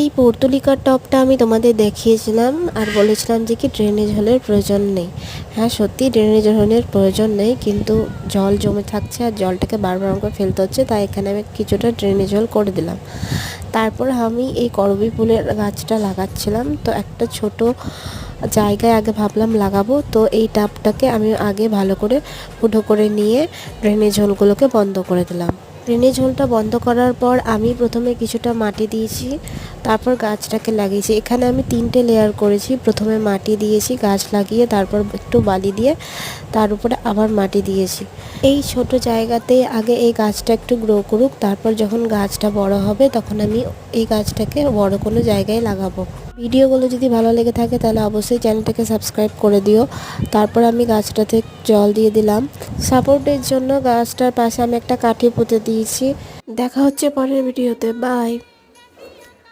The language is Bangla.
এই পর্তুলিকার টপটা আমি তোমাদের দেখিয়েছিলাম আর বলেছিলাম যে কি ড্রেনেজ হলের প্রয়োজন নেই। হ্যাঁ সত্যি ড্রেনেজ হলের প্রয়োজন নেই, কিন্তু জল জমে থাকছে আর জলটাকে বারবার আমাকে ফেলতে হচ্ছে, তাই এখানে আমি কিছুটা ড্রেনেজ হল করে দিলাম। তারপর আমি এই করবি ফুলের গাছটা লাগাচ্ছিলাম, তো একটা ছোট জায়গায় আগে ভাবলাম লাগাবো, তো এই টাবটাকে আমি আগে ভালো করে ফুটো করে নিয়ে ড্রেনেজ হোলগুলোকে বন্ধ করে দিলাম। ড্রেনেজ হোলটা বন্ধ করার পর আমি প্রথমে কিছুটা মাটি দিয়েছি তারপর গাছটাকে লাগিয়েছি। এখানে আমি তিনটে লেয়ার করেছি। প্রথমে মাটি দিয়েছি, গাছ লাগিয়ে তারপর একটু বালি দিয়ে তার উপরে আবার মাটি দিয়েছি। এই ছোট জায়গাতে আগে এই গাছটা একটু গ্রো করুক, তারপর যখন গাছটা বড় হবে তখন আমি এই গাছটাকে বড় কোনো জায়গায় লাগাবো। ভিডিওগুলো যদি ভালো লেগে থাকে তাহলে অবশ্যই চ্যানেলটাকে সাবস্ক্রাইব করে দিও। তারপর আমি গাছটাতে জল দিয়ে দিলাম। সাপোর্টের জন্য গাছটার পাশে আমি একটা কাঠি পুঁতে দিয়েছি। দেখা হচ্ছে পরের ভিডিওতে। বাই